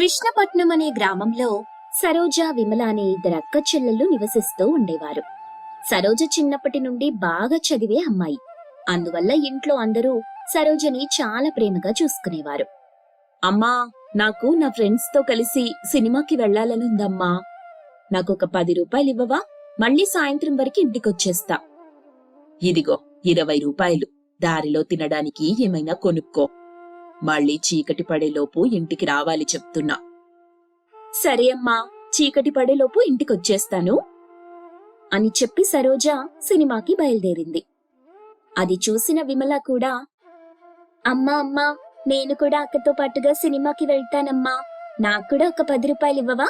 కృష్ణపట్నం అనే గ్రామంలో సరోజ విమల అనే ఇద్దరు అక్క చెల్లెళ్ళు నివసిస్తూ ఉండేవారు. సరోజ చిన్నప్పటి నుండి బాగా చదివే అమ్మాయి. అందువల్ల ఇంట్లో అందరూ సరోజని చాలా ప్రేమగా చూసుకునేవారు. అమ్మా నాకు నా ఫ్రెండ్స్తో కలిసి సినిమాకి వెళ్ళాలనుందమ్మా ఒక పది రూపాయలు ఇవ్వవా? మళ్ళీ సాయంత్రం వరకు ఇంటికొచ్చేస్తా. ఇదిగో ఇరవై రూపాయలు. దారిలో తినడానికి ఏమైనా కొనుక్కో. మళ్ళీ చీకటి పడేలోపు ఇంటికి రావాలి చెప్తున్నా. సరే అమ్మా చీకటి పడేలోపు ఇంటికొచ్చేస్తాను అని చెప్పి సరోజ సినిమాకి బయలుదేరింది. అది చూసిన విమల కూడా అమ్మా అమ్మా నేను కూడా అక్కతో పాటుగా సినిమాకి వెళ్తానమ్మా నాకు కూడా ఒక పది రూపాయలు ఇవ్వవా?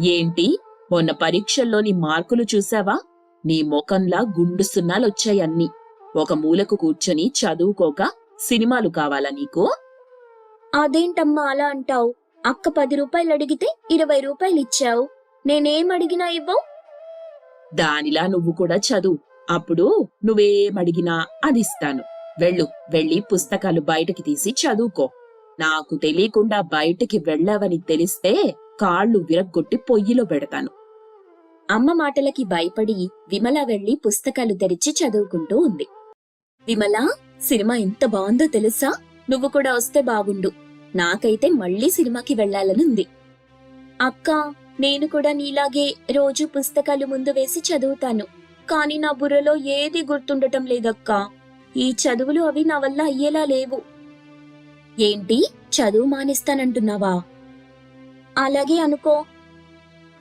ఏంటి? మొన్న పరీక్షల్లోని మార్కులు చూసావా? నీ ముఖంలా గుండు సున్నాలొచ్చాయన్నీ. ఒక మూలకు కూర్చొని చదువుకోక సినిమాలు కావాలా నీకు? అదేంటమ్మా అలా అంటావు? అక్క పది రూపాయలు అడిగితే ఇరవై రూపాయలు ఇచ్చావు. నేనేం అడిగినా ఇవ్వవు? దానిలా నువ్వు కూడా చదువు. అప్పుడు నువ్వేమడిగినా అది ఇస్తాను. వెళ్ళు వెళ్ళి పుస్తకాలు బయటకి తీసి చదువుకో. నాకు తెలియకుండా బయటికి వెళ్ళావని తెలిస్తే కాళ్ళు విరగ్గొట్టి పొయ్యిలో పెడతాను. అమ్మ మాటలకి భయపడి విమల వెళ్ళి పుస్తకాలు తెరిచి చదువుకుంటూ ఉంది. విమల? సినిమా ఎంత బాగుందో తెలుసా? నువ్వు కూడా వస్తే బాగుండు. నాకైతే మళ్ళీ సినిమాకి వెళ్ళాలనుంది అక్క నేను కూడా నీలాగే రోజు పుస్తకాలు ముందు వేసి చదువుతాను. కానీ నా బుర్రలో ఏది గుర్తుండటం లేదక్కా. ఈ చదువులు అవి నా వల్ల అయ్యేలా లేవు. ఏంటి? చదువు మానేస్తానంటున్నావా? అలాగే అనుకో.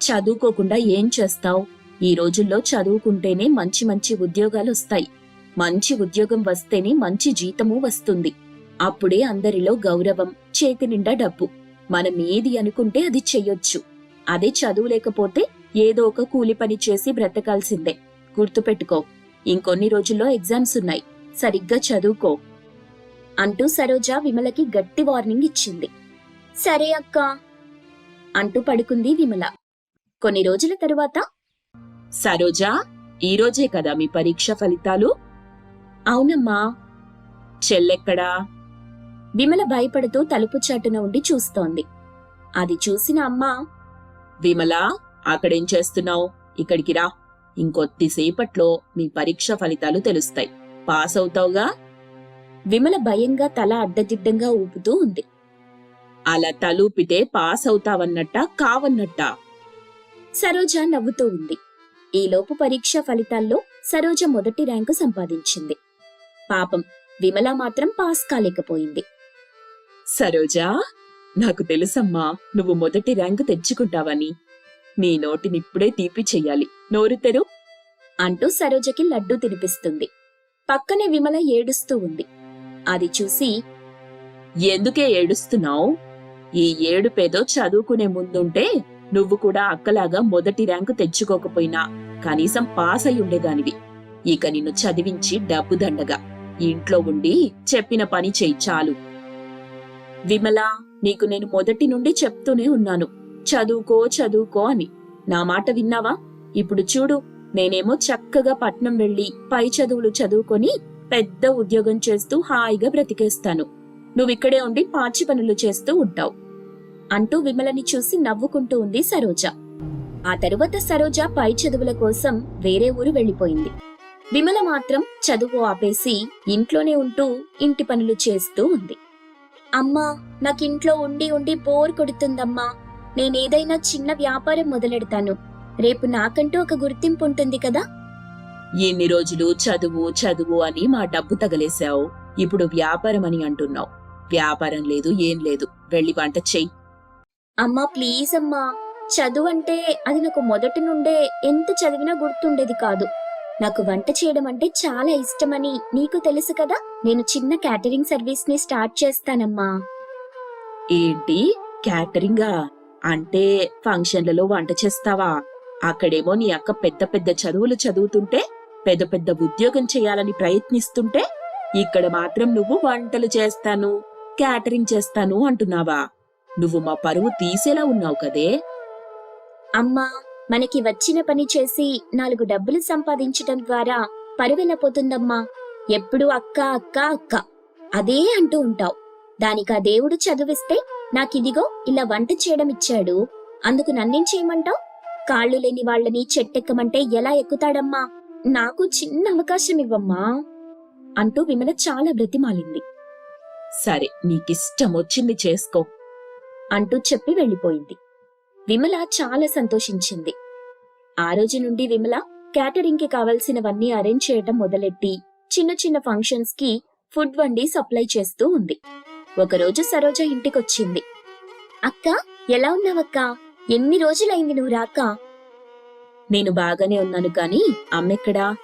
చదువుకోకుండా ఏం చేస్తావు? ఈ రోజుల్లో చదువుకుంటేనే మంచి మంచి ఉద్యోగాలు వస్తాయి మంచి ఉద్యోగం వస్తేనే మంచి జీతము వస్తుంది. అప్పుడే అందరిలో గౌరవం చేతి నిండా డబ్బు. మనం ఏది అనుకుంటే అది చెయ్యొచ్చు అదే చదువు లేకపోతే ఏదో ఒక కూలి పని చేసి బ్రతకాల్సిందే. గుర్తుపెట్టుకో ఇంకొన్ని రోజుల్లో ఎగ్జామ్స్ ఉన్నాయి. సరిగ్గా చదువుకో. అంటూ సరోజ విమలకి గట్టి వార్నింగ్ ఇచ్చింది. సరే అక్క అంటూ పడుకుంది విమల. కొన్ని రోజుల తరువాత సరోజా ఈ రోజే కదా మీ పరీక్ష ఫలితాలు? అవునమ్మా. చెల్లెక్కడా? విమల భయపడుతూ తలుపు చాటున ఉండి చూస్తోంది. అది చూసిన అమ్మ విమల అక్కడేం చేస్తున్నావు? ఇక్కడికి రా. ఇంకొద్దిసేపట్లో మీ పరీక్ష ఫలితాలు తెలుస్తాయి. పాస్ అవుతావుగా? విమల భయంగా తల అడ్డదిడ్డంగా ఊపుతూ ఉంది. అలా తలూపితే పాస్ అవుతావన్నట్టా కావన్నట్టా? సరోజ నవ్వుతూ ఉంది. ఈలోపు పరీక్ష ఫలితాల్లో సరోజ మొదటి ర్యాంకు సంపాదించింది. పాపం విమల మాత్రం పాస్ కాలేకపోయింది. సరోజా నాకు తెలుసమ్మా నువ్వు మొదటి ర్యాంకు తెచ్చుకుంటావని. నీ నోటినిప్పుడే తీపి చెయ్యాలి. నోరు తెరు. అంటూ సరోజకి లడ్డూ తినిపిస్తుంది. పక్కనే విమల ఏడుస్తూ ఉంది. అది చూసి ఎందుకే ఏడుస్తున్నావు? ఈ ఏడుపేదో చదువుకునే ముందుంటే నువ్వు కూడా అక్కలాగా మొదటి ర్యాంకు తెచ్చుకోకపోయినా కనీసం పాస్ అయి ఉండేదానివి ఇక నిన్ను చదివించి డబ్బు దండగా. ఇంట్లో ఉండి చెప్పిన పని చెయ్యి చాలు. విమల నీకు నేను మొదటి నుండి చెప్తూనే ఉన్నాను. చదువుకో చదువుకో అని. నా మాట విన్నావా? ఇప్పుడు చూడు నేనేమో చక్కగా పట్నం వెళ్ళి పై చదువులు చదువుకొని పెద్ద ఉద్యోగం చేస్తూ హాయిగా బ్రతికేస్తాను. నువ్విక్కడే ఉండి పాచి పనులు చేస్తూ ఉంటావు. అంటూ విమలని చూసి నవ్వుకుంటూ ఉంది సరోజ. ఆ తరువాత సరోజ పై చదువుల కోసం వేరే ఊరు వెళ్ళిపోయింది. విమల మాత్రం చదువు ఆపేసి ఇంట్లోనే ఉంటూ ఇంటి పనులు చేస్తూ ఉంది. అమ్మా నాకింట్లో ఉండి ఉండి బోర్ కొడుతుందమ్మా. నేనేదైనా చిన్న వ్యాపారం మొదలెడతాను. రేపు నాకంటూ ఒక గుర్తింపు ఉంటుంది కదా? ఎన్ని రోజులు చదువు చదువు అని మా డబ్బు తగలేశావు. ఇప్పుడు వ్యాపారం అని అంటున్నావు. వ్యాపారం లేదు ఏం లేదు. వెళ్ళి వంట చెయ్యి. అమ్మా ప్లీజ్ అమ్మా. చదువు అంటే అది నాకు మొదటి నుండే ఎంత చదివినా గుర్తుండేది కాదు. నాకు వంట చేయడం అంటే చాలా ఇష్టమని నీకు తెలుసు కదా? నేను చిన్న క్యాటరింగ్ సర్వీస్ని స్టార్ట్ చేస్తానమ్మా. ఏంటి? క్యాటరింగా? అంటే ఫంక్షన్లలో వంట చేస్తావా? అక్కడేమో నీ అక్క పెద్ద పెద్ద చదువులు చదువుతుంటే పెద్ద పెద్ద ఉద్యోగం చేయాలని ప్రయత్నిస్తుంటే ఇక్కడ మాత్రం నువ్వు వంటలు చేస్తాను క్యాటరింగ్ చేస్తాను అంటున్నావా? నువ్వు మా పరువు తీసేలా ఉన్నావు కదే? అమ్మా మనకి వచ్చిన పని చేసి నాలుగు డబ్బులు సంపాదించటం ద్వారా పరువెలా పోతుందమ్మా ఎప్పుడు అక్క అక్క అక్క. అదే అంటూ ఉంటావు. దానికి ఆ దేవుడు చదివిస్తే నాకిదిగో ఇలా వంట చేయడం ఇచ్చాడు అందుకు నన్నేం చేయమంటావ్ కాళ్ళు లేని వాళ్ళని చెట్టెక్కమంటే ఎలా ఎక్కుతాడమ్మా? నాకు చిన్న అవకాశం ఇవ్వమ్మా అంటూ విమల చాలా బ్రతిమాలింది. సరే నీకిష్టం వచ్చింది చేసుకో. అంటూ చెప్పి వెళ్ళిపోయింది. విమల చాలా సంతోషించింది. ఆ రోజు నుండి విమల క్యాటరింగ్కి కావలసినవన్నీ అరేంజ్ చేయటం మొదలెట్టి చిన్న చిన్న ఫంక్షన్స్కి ఫుడ్ వండి సప్లై చేస్తూ ఉంది. ఒకరోజు సరోజ ఇంటికొచ్చింది. అక్క ఎలా ఉన్నావక్క? ఎన్ని రోజులైంది నువ్వు రాక? నేను బాగానే ఉన్నాను కాని అమ్మెక్కడా?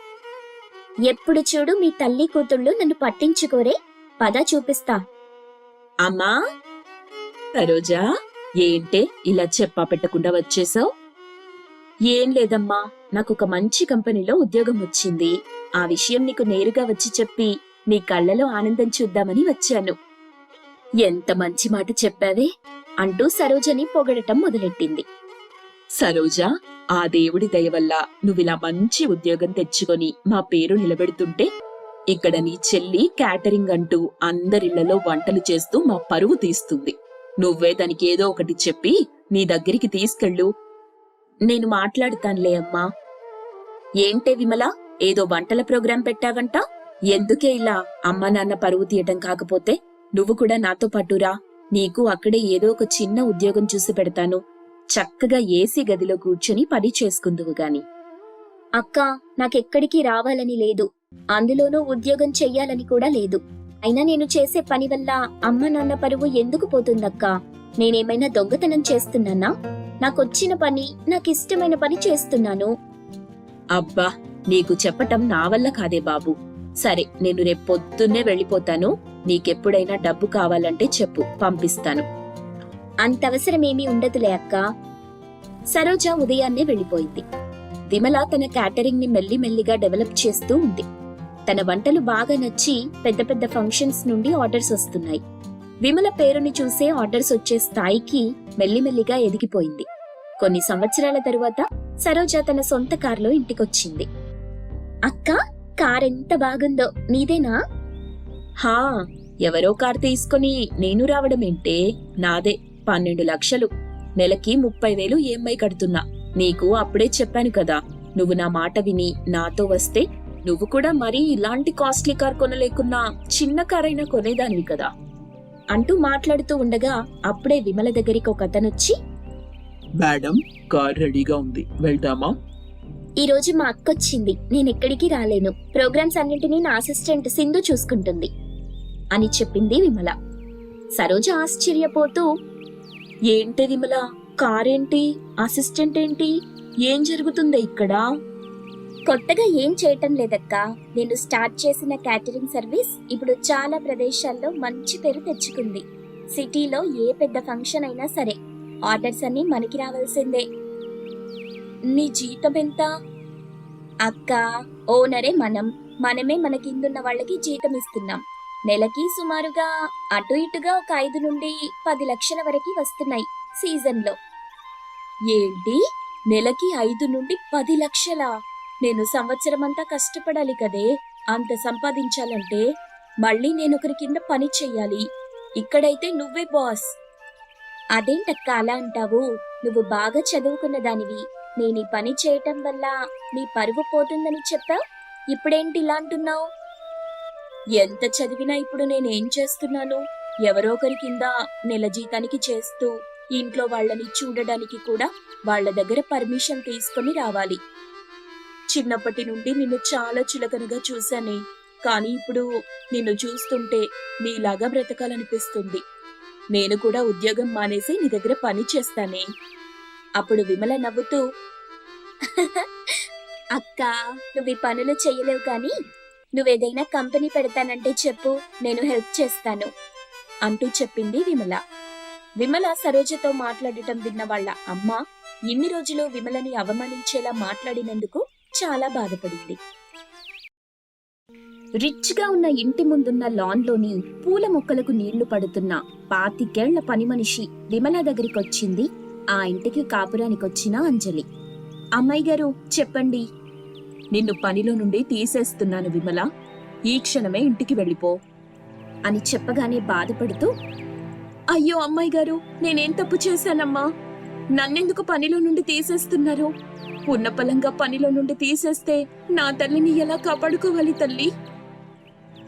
ఎప్పుడు చూడు మీ తల్లి కూతుళ్ళు నన్ను పట్టించుకోరే. పద చూపిస్తా. అమ్మా! సరోజా! ఏంటే ఇలా చెప్పా పెట్టకుండా వచ్చేసావు? ఏం లేదమ్మా నాకు ఒక మంచి కంపెనీలో ఉద్యోగం వచ్చింది. ఆ విషయం నీకు నేరుగా వచ్చి చెప్పి నీ కళ్ళలో ఆనందం చూద్దామని వచ్చాను. ఎంత మంచి మాట చెప్పావే? అంటూ సరోజని పొగడటం మొదలెట్టింది. సరోజ ఆ దేవుడి దయ వల్ల నువ్విలా మంచి ఉద్యోగం తెచ్చుకొని మా పేరు నిలబెడుతుంటే ఇక్కడ నీ చెల్లి క్యాటరింగ్ అంటూ అందరిళ్ళలో వంటలు చేస్తూ మా పరువు తీస్తుంది. నువ్వే దానికి ఏదో ఒకటి చెప్పి నీ దగ్గరికి తీసుకెళ్ళు. నేను మాట్లాడుతానులే అమ్మా. ఏంటే విమల? ఏదో వంటల ప్రోగ్రాం పెట్టావంట? ఎందుకే ఇలా అమ్మ నాన్న పరువు తీయటం కాకపోతే? నువ్వు కూడా నాతో పాటురా. నీకు అక్కడే ఏదో ఒక చిన్న ఉద్యోగం చూసి పెడతాను. చక్కగా ఏసీ గదిలో కూర్చొని పని చేసుకుందువు గాని. అక్క నాకెక్కడికి రావాలని లేదు. అందులోనూ ఉద్యోగం చెయ్యాలని కూడా లేదు. అయినా నేను చేసే పని వల్ల అమ్మ నాన్న పరువు ఎందుకు పోతుందక్క? నేనేమైనా దొంగతనం చేస్తున్నానా? నాకొచ్చిన పని నాకిష్టమైన పని చేస్తున్నాను. అబ్బా నీకు చెప్పటం నా వల్ల కాదే బాబు. సరే నేను రేపు పొద్దున్నే వెళ్ళిపోతాను. నీకెప్పుడైనా డబ్బు కావాలంటే చెప్పు పంపిస్తాను. అంత అవసరమేమీ ఉండదులే అక్క. సరోజ ఉదయాన్నే వెళ్ళిపోయింది. విమల తన క్యాటరింగ్ని మెల్లిమెల్లిగా డెవలప్ చేస్తూ ఉంది. తన వంటలు బాగా నచ్చి పెద్ద పెద్ద ఫంక్షన్స్ నుండి ఆర్డర్స్ వస్తున్నాయి. విమల పేరుని చూసే ఆర్డర్స్ వచ్చే స్థాయికి మెల్లిమెల్లిగా ఎదిగిపోయింది. కొన్ని సంవత్సరాల తరువాత సరోజ తన సొంత కారులో ఇంటికొచ్చింది. అక్క కార్ ఎంత బాగుందో నీదేనా? హా ఎవరో కార్ తీసుకొని నేను రావడమేంటే నాదే పన్నెండు లక్షలు. నెలకి ముప్పై వేలు ఈఎంఐ కడుతున్నా. నీకు అప్పుడే చెప్పాను కదా నువ్వు నా మాట విని నాతో వస్తే నువ్వు కూడా మరీ ఇలాంటి కాస్ట్లీ కార్ కొనలేకున్నా చిన్న కార్ అయినా కొనేదానివి కదా అంటూ మాట్లాడుతూ ఉండగా అప్పుడే విమల దగ్గరికి ఒక అతనొచ్చి మేడం కార్ రెడీగా ఉంది. వెళ్దామా ఈ రోజు మా అక్క వచ్చింది నేను ఎక్కడికి రాలేను. ప్రోగ్రామ్స్ అన్నింటినీ నా అసిస్టెంట్ సింధు చూసుకుంటుంది. అని చెప్పింది విమల. సరోజ ఆశ్చర్యపోతూ ఏంటి విమల? కారేంటి? అసిస్టెంట్ ఏంటి ఏం జరుగుతుంది ఇక్కడ? కొత్తగా ఏం చేయటం లేదక్కా. నేను స్టార్ట్ చేసిన క్యాటరింగ్ సర్వీస్ ఇప్పుడు చాలా ప్రదేశాల్లో మంచి పేరు తెచ్చుకుంది. సిటీలో ఏ పెద్ద ఫంక్షన్ అయినా సరే ఆర్డర్స్ అన్ని మనకి రావాల్సిందే. నీ జీతం ఎంత? అక్క ఓనరే మనం. మనమే మన కిందున్న వాళ్ళకి జీతం ఇస్తున్నాం. నెలకి సుమారుగా అటు ఇటుగా ఒక ఐదు నుండి పది లక్షల వరకు వస్తున్నాయి సీజన్లో. ఏంటి? నెలకి ఐదు నుండి పది లక్షలా? నేను సంవత్సరం అంతా కష్టపడాలి కదే. అంత సంపాదించాలంటే మళ్ళీ నేను ఒకరి కింద పని చెయ్యాలి. ఇక్కడైతే నువ్వే బాస్. అదేంటక్క అలా అంటావు? నువ్వు బాగా చదువుకున్న దానివి. నేను ఈ పని చేయటం వల్ల నీ పరువు పోతుందని చెప్పావు? ఇప్పుడేంటి ఇలా అంటున్నావు? ఎంత చదివినా ఇప్పుడు నేనేం చేస్తున్నాను? ఎవరో ఒకరి కింద నెల జీతానికి చేస్తూ ఇంట్లో వాళ్ళని చూడడానికి కూడా వాళ్ళ దగ్గర పర్మిషన్ తీసుకొని రావాలి. చిన్నప్పటి నుండి నిన్ను చాలా చులకనగా చూశానే. కానీ ఇప్పుడు నిన్ను చూస్తుంటే నీలాగా బ్రతకాలనిపిస్తుంది. నేను కూడా ఉద్యోగం మానేసి నీ దగ్గర పని చేస్తానే. అప్పుడు విమల నవ్వుతూ అక్క నువ్వు ఈ పనులు చేయలేవు కానీ నువ్వేదైనా కంపెనీ పెడతానంటే చెప్పు నేను హెల్ప్ చేస్తాను అంటూ చెప్పింది విమల. విమల సరోజతో మాట్లాడటం విన్న వాళ్ళ అమ్మ ఇన్ని రోజులు విమలని అవమానించేలా మాట్లాడినందుకు చాలా బాధపడింది. రిచ్గా ఉన్న ఇంటి ముందున్న లాన్లోని పూల మొక్కలకు నీళ్ళు పడుతున్న పాతికేళ్ళ పని మనిషి విమల దగ్గరికొచ్చింది. ఆ ఇంటికి కాపురానికొచ్చిన అంజలి. అమ్మాయి గారు చెప్పండి. నిన్ను పనిలో నుండి తీసేస్తున్నాను విమల. ఈ క్షణమే ఇంటికి వెళ్ళిపో. అని చెప్పగానే బాధపడుతూ అయ్యో అమ్మాయి గారు నేనేం తప్పు చేశానమ్మా? నన్నెందుకు పనిలో నుండి తీసేస్తున్నారు? ఉన్నపలంగా పనిలో నుండి తీసేస్తే నా తల్లిని ఎలా కాపాడుకోవాలి తల్లి?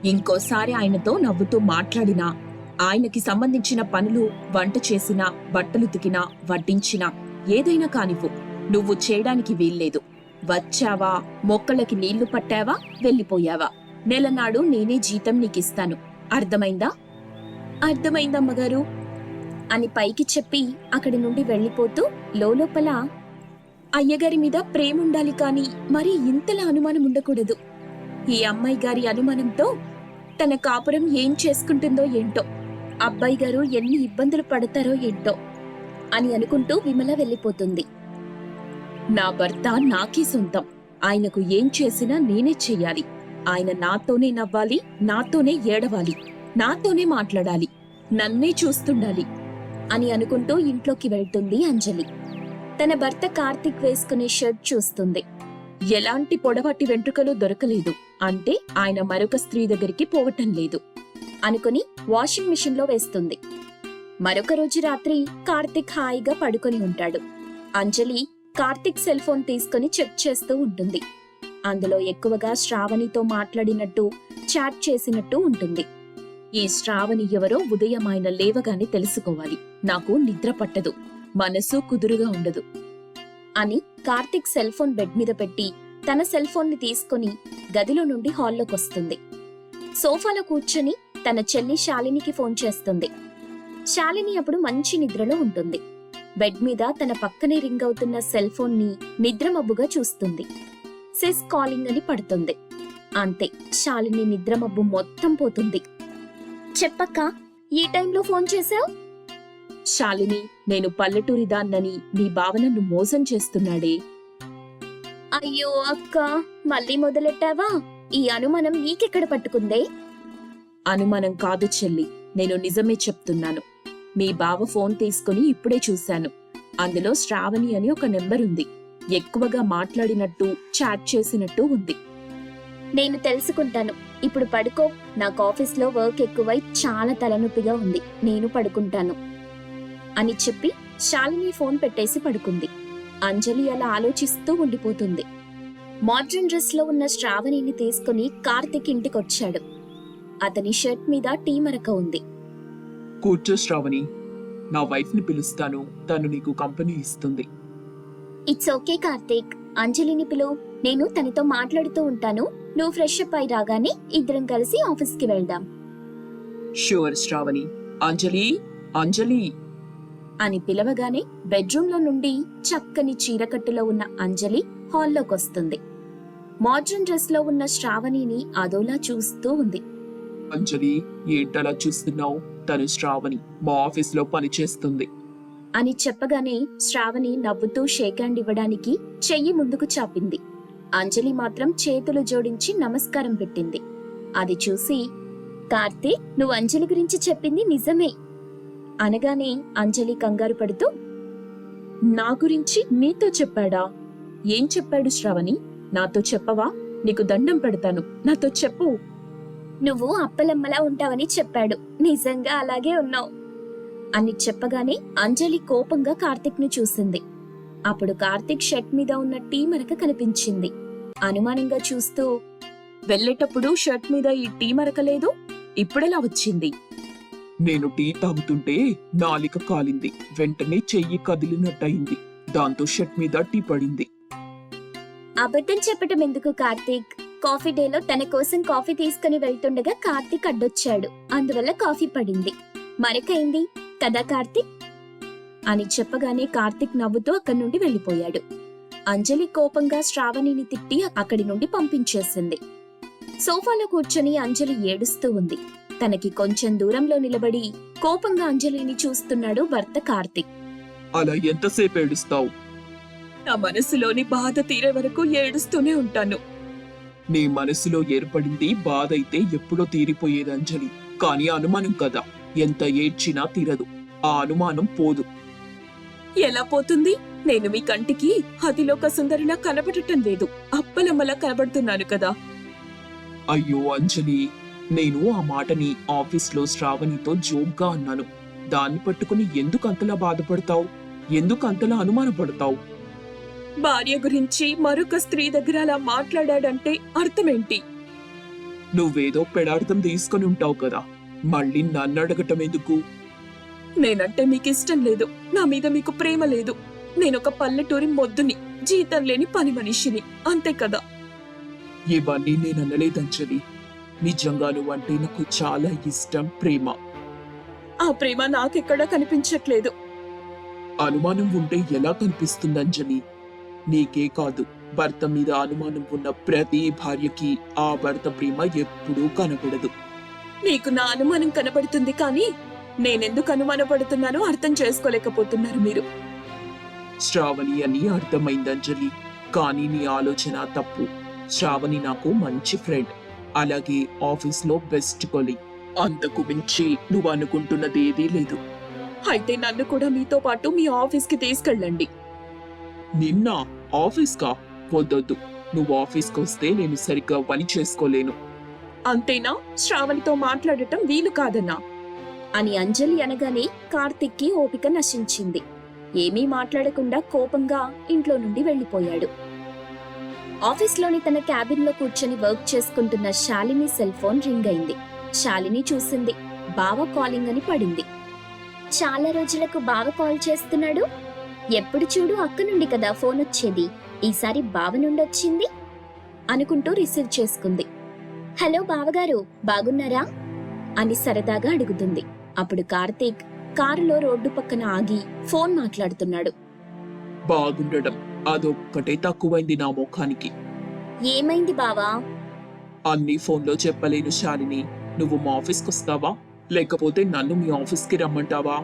ఇంకోసారి ఆయనతో నవ్వుతూ మాట్లాడినా ఆయనకి సంబంధించిన పనులు వంట చేసినా బట్టలు ఉతికినా వడ్డించినా ఏదైనా కానివ్వు నువ్వు చేయడానికి వీల్లేదు. వచ్చావా? మొక్కలకి నీళ్ళు పట్టావా? వెళ్ళిపోయావా? నెలనాడు నేనే జీతం నీకిస్తాను. అర్థమైందా? అర్థమైందమ్మగారు. అని పైకి చెప్పి అక్కడి నుండి వెళ్ళిపోతూ లోపల అయ్యగారి మీద ప్రేముండాలి కాని మరి ఇంతలా అనుమానం ఉండకూడదు. ఈ అమ్మాయి గారి అనుమానంతో తన కాపురం ఏం చేసుకుంటుందో ఏంటో అబ్బాయి గారు ఎన్ని ఇబ్బందులు పడతారో ఏంటో అని అనుకుంటూ విమల వెళ్ళిపోతుంది. నా భర్త నాకే సొంతం. ఆయనకు ఏం చేసినా నేనే చెయ్యాలి ఆయన నాతోనే నవ్వాలి నాతోనే ఏడవాలి నాతోనే మాట్లాడాలి నన్నే చూస్తుండాలి. అని అనుకుంటూ ఇంట్లోకి వెళ్తుంది అంజలి. తన భర్త కార్తిక్ వేసుకునే షర్ట్ చూస్తుంది. ఎలాంటి పొడవాటి వెంట్రుకలు దొరకలేదు. అంటే ఆయన మరొక స్త్రీ దగ్గరికి పోవటం లేదు. అనుకుని వాషింగ్ మిషన్లో వేస్తుంది. మరొక రోజు రాత్రి కార్తిక్ హాయిగా పడుకొని ఉంటాడు. అంజలి కార్తిక్ సెల్ ఫోన్ తీసుకుని చెక్ చేస్తూ ఉంటుంది. అందులో ఎక్కువగా శ్రావణితో మాట్లాడినట్టు చాట్ చేసినట్టు ఉంటుంది. ఈ శ్రావణి ఎవరో ఉదయం ఆయన లేవగానే తెలుసుకోవాలి. నాకు నిద్ర పట్టదు. మనసు కుదురుగా ఉండదు. అని కార్తిక్ సెల్ ఫోన్ బెడ్ మీద పెట్టి తన సెల్ ఫోన్ని తీసుకుని గదిలో నుండి హాల్లోకి వస్తుంది సోఫాలో కూర్చొని తన చెల్లి శాలినికి ఫోన్ చేస్తుంది. శాలిని అప్పుడు మంచి నిద్రలో ఉంటుంది. బెడ్ మీద తన పక్కనే రింగ్ అవుతున్న సెల్ ఫోన్ని నిద్రమబ్బుగా చూస్తుంది. సిస్ కాలింగ్ అని పడుతుంది. అంతే. శాలిని నిద్రమబ్బు మొత్తం పోతుంది. చెప్పక్క ఈ టైంలో ఫోన్ చేశావు? శాలిని నేను పల్లెటూరి దాన్నని నీ భావనను మోసం చేస్తున్నాడే. అయ్యో అక్క మళ్ళీ మొదలెట్టావా? ఈ అనుమానం నీకెక్కడ పట్టుకుందే? అనుమానం కాదు చెల్లి నేను నిజమే చెప్తున్నాను. మీ బావ ఫోన్ తీసుకుని ఇప్పుడే చూశాను. అందులో శ్రావణి అని ఒక నెంబర్ ఉంది ఎక్కువగా మాట్లాడినట్టు చాట్ చేసినట్టు ఉంది. నేను తెలుసుకుంటాను. ఇప్పుడు పడుకో. నాకు ఆఫీస్లో వర్క్ ఎక్కువై చాలా తలనొప్పిగా ఉంది. నేను పడుకుంటాను. అని చెప్పి శాలిని ఫోన్ పెట్టేసి పడుకుంది. అంజలి అలా ఆలోచిస్తూ ఉండిపోతుంది. మోడ్రన్ డ్రెస్లో ఉన్న శ్రావణిని తీసుకుని కార్తిక్ ఇంటికొచ్చాడు. అతని షర్ట్ మీద టీ మరక ఉంది. కూర్చో శ్రావణి. నా వైఫ్ని పిలుస్తాను. తను నీకు కంపెనీ ఇస్తుంది. It's okay Karthik. అంజలిని పిలువు నేను తనతో మాట్లాడుతూ ఉంటాను. నువ్వు ఫ్రెష్ అప్ అయి రాగానే ఇద్దరం కలిసి ఆఫీస్కి వెళ్దాం. షూర్ శ్రావణి అంజలి అంజలి. అని పిలవగానే బెడ్రూమ్లో నుండి చక్కని చీరకట్టులో ఉన్న అంజలి హాల్లోకి వస్తుంది. మోడ్రన్ డ్రెస్లో ఉన్న శ్రావణిని అదోలా చూస్తూ ఉంది. అంజలి ఏంటలా చూస్తున్నావు? తను శ్రావణి మా ఆఫీస్లో పని చేస్తుంది అని చెప్పగానే శ్రావణి నవ్వుతూ షేక్ హ్యాండ్ ఇవ్వడానికి చెయ్యి ముందుకు చాపింది. అంజలి మాత్రం చేతులు జోడించి నమస్కారం పెట్టింది. అది చూసి కార్తీక్ నువ్వు అంజలి గురించి చెప్పింది నిజమే. అనగానే అంజలి కంగారు పడుతూ నా గురించి నీతో చెప్పాడా? ఏం చెప్పాడు శ్రావణి? నాతో చెప్పవా? నీకు దండం పెడతాను. నాతో చెప్పు. నువ్వు అప్పలమ్మలా ఉంటావని చెప్పాడు. నిజంగా అలాగే ఉన్నావు. అని చెప్పగానే అంజలి కోపంగా కార్తిక్ను చూసింది. అప్పుడు కార్తిక్ షర్ట్ మీద ఉన్న టీ మరక కనిపించింది. అనుమానంగా చూస్తూ వెళ్ళేటప్పుడు షర్ట్ మీద ఈ టీ మరక లేదు? ఇప్పుడెలా వచ్చింది? నేను టీ తాగుతుంటే నాలిక కాలింది. వెంటనే చెయ్యి కదిలినట్టయింది. దాంతో షర్ట్ మీద టీ పడింది. అబద్ధం చెప్పటం ఎందుకు కార్తీక్? కాఫీ డేలో తన కోసం కాఫీ తీసుకుని వెళ్తుండగా కార్తీక్ అడ్డొచ్చాడు. అందువల్ల కాఫీ పడింది. మరకైంది. కదా కార్తీక్? అని చెప్పగానే కార్తీక్ నవ్వుతూ అక్కడి నుండి వెళ్ళిపోయాడు. అంజలి కోపంగా శ్రావణిని తిట్టి అక్కడి నుండి పంపించేసింది. సోఫాలో కూర్చొని అంజలి ఏడుస్తూ ఉంది. తనకి కొంచెం దూరంలో నిలబడి కోపంగా అంజలిని చూస్తున్నాడు భర్త కార్తీక్. అలా ఎంతసేపు ఏడుస్తావు? నా మనసులోని బాధ తీరే వరకు ఏడుస్తూనే ఉంటాను. నీ మనసులో ఏర్పడింది బాధ అయితే ఎప్పుడో తీరిపోయేది అంజలి. కానీ అనుమానం కదా ఎంత ఏడ్చినా తీరదు. ఆ అనుమానం పోదు. ఎలా పోతుంది? నేను మీ కంటికి అతిలోక సుందరిలా కనబడటం లేదు. అప్పలమ్మలా కనబడుతున్నాను కదా. అయ్యో అంజలి నేను ఆ మాటని ఆఫీస్లో శ్రావణితో జోక్గా అన్నాను. దాన్ని పట్టుకుని ఎందుకు అంతలా బాధపడతావు? ఎందుకు అంతలా అనుమానపడతావు? భార్య గురించి మరొక స్త్రీ దగ్గర అలా మాట్లాడాడంటే అర్థమేంటి? నువ్వేదో పెడార్థం తీసుకొని ఉంటావు కదా. మళ్ళీ నన్ను అడగటం ఎందుకు? నేనంటే మీకు ఇష్టం లేదు. నా మీద మీకు ప్రేమ లేదు. నేనొక పల్లెటూరి మొద్దుని జీతం లేని పని మనిషిని. అంతే కదా? ఇవన్నీ నేను అనలేదంజలి నిజంగా నువ్వంటే నాకు చాలా ఇష్టం ప్రేమ. ఆ ప్రేమ నాకెక్కడా కనిపించట్లేదు. అనుమానం ఉంటే ఎలా కనిపిస్తుంది అంజలి? నీకే కాదు భర్త మీద అనుమానం ఉన్న ప్రతి భార్యకి ఆ భర్త ప్రేమ ఎప్పుడూ కనబడదు. మీకు నా అనుమానం కనబడుతుంది కానీ నేనెందుకు అనుమానపడుతున్నానో అర్థం చేసుకోలేకపోతున్నారు మీరు. శ్రావణి అని అర్థమైంది అంజలి. కానీ నీ ఆలోచన తప్పు. శ్రావణి నాకు మంచి ఫ్రెండ్ అలాగే ఆఫీస్లో బెస్ట్ కొలీగ్ అంతకు మించి నువ్వు అనుకుంటున్నది ఏదీ లేదు. అయితే నన్ను కూడా మీతో పాటు మీ ఆఫీస్కి తీసుకెళ్ళండి. నిన్న ఆఫీస్ కా వద్దొద్దు. నువ్వు ఆఫీస్కి వస్తే నేను సరిగ్గా పని చేసుకోలేను. అంతేనా? శ్రావణితో మాట్లాడటం వీలు కాదన్నా? అని అంజలి అనగానే కార్తిక్కి ఓపిక నశించింది. ఏమీ మాట్లాడకుండా కోపంగా ఇంట్లో నుండి వెళ్ళిపోయాడు ఆఫీస్లోని తన క్యాబిన్లో కూర్చొని వర్క్ చేసుకుంటున్న శాలిని సెల్ ఫోన్ రింగ్ అయింది. శాలిని చూసింది. బావ కాలింగ్ అని పడింది. చాలా రోజులకు బావ కాల్ చేస్తున్నాడు? ఎప్పుడు చూడు అక్క నుండి కదా ఫోన్ వచ్చేది? ఈసారి బావ నుండి వచ్చింది? అనుకుంటూ రిసీవ్ చేసుకుంది. హలో బావగారు బాగున్నారా? అని సరదాగా అడుగుతుంది. అప్పుడు కార్తీక్ కారులో రోడ్డు పక్కన ఆగి ఫోన్ మాట్లాడుతున్నాడు. బాగుండడం అదొక్కటే తక్కువైంది నా ముఖానికి. ఏమైంది బావా? అన్ని ఫోన్లో చెప్పలేను శాలిని. నువ్వు మా ఆఫీస్కి వస్తావా లేకపోతే నన్ను మీ ఆఫీస్కి రమ్మంటావా?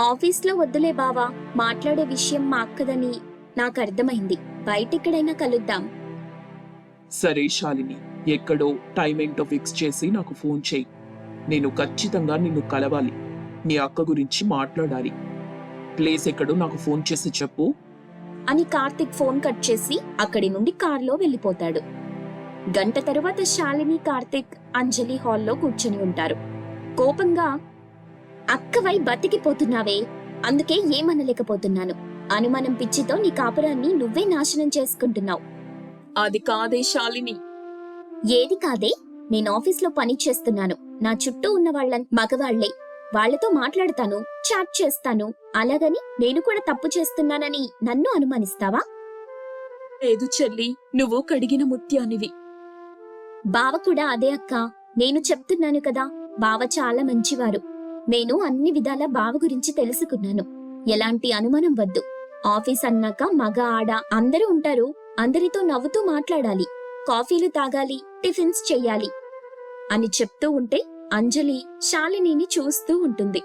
ఆఫీస్లో వద్దులే బావా. మాట్లాడే విషయం మా అక్కదని నాకు అర్థమైంది. బయటెక్కడైనా కలుద్దాం. సరే శాలిని ఎక్కడో టైం ఏంటో ఫిక్స్ చేసి నాకు ఫోన్ చేయి. నేను ఖచ్చితంగా నిన్ను కలవాలి. నీ అక్క గురించి మాట్లాడాలి. ప్లేస్ ఎక్కడో నాకు ఫోన్ చేసి చెప్పు. అని కార్తిక్ ఫోన్ కట్ చేసి అక్కడి నుండి కారులో వెళ్ళిపోతాడు. గంట తరువాత శాలిని కార్తిక్ అంజలి హాల్లో కూర్చొని ఉంటారు. కోపంగా అక్కవై బతికిపోతున్నావే. అందుకే ఏమనలేకపోతున్నాను. అనుమానం పిచ్చితో నీ కాపురాన్ని నువ్వే నాశనం చేసుకుంటున్నావు. అది కాదే శాలిని. ఏది కాదే? నేను ఆఫీస్లో పని చేస్తున్నాను. నా చుట్టూ ఉన్న వాళ్ళ మగవాళ్ళే వాళ్ళతో మాట్లాడతాను చాట్ చేస్తాను. అలాగని నేను కూడా తప్పు చేస్తున్నానని నన్ను అనుమానిస్తావా? లేదు చెల్లి నువ్వు కడిగిన ముత్యానివి. బావ కూడా అదే అక్క. నేను చెప్తున్నాను కదా బావ చాలా మంచివారు. నేను అన్ని విధాల బావ గురించి తెలుసుకున్నాను. ఎలాంటి అనుమానం వద్దు. ఆఫీస్ అన్నాక మగ ఆడ అందరూ ఉంటారు. అందరితో నవ్వుతూ మాట్లాడాలి. కాఫీలు తాగాలి టిఫిన్స్ చెయ్యాలి. అని చెప్తూ ఉంటే అంజలి శాలినిని చూస్తూ ఉంటుంది.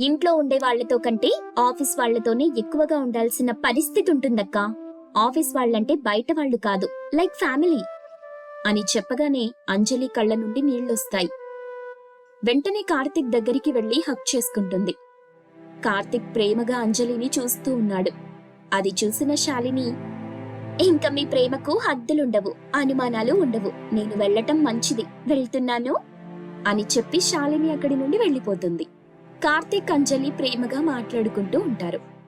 ఇంట్లో ఉండే వాళ్ళతో కంటే ఆఫీస్ వాళ్ళతోనే ఎక్కువగా ఉండాల్సిన పరిస్థితి ఉంటుందక్కా. ఆఫీస్ వాళ్ళంటే బయట వాళ్ళు కాదు లైక్ ఫ్యామిలీ అని చెప్పగానే అంజలి కళ్ళ నుండి నీళ్ళొస్తాయి వెంటనే కార్తిక్ దగ్గరికి వెళ్ళి హక్ చేసుకుంటుంది. కార్తిక్ ప్రేమగా అంజలిని చూస్తూ ఉన్నాడు. అది చూసిన శాలిని ఇంకా మీ ప్రేమకు హద్దులుండవు అనుమానాలు ఉండవు. నేను వెళ్ళటం మంచిది. వెళ్తున్నాను? అని చెప్పి శాలిని అక్కడి నుండి వెళ్ళిపోతుంది. కార్తీక్ అంజలి ప్రేమగా మాట్లాడుకుంటూ ఉంటారు.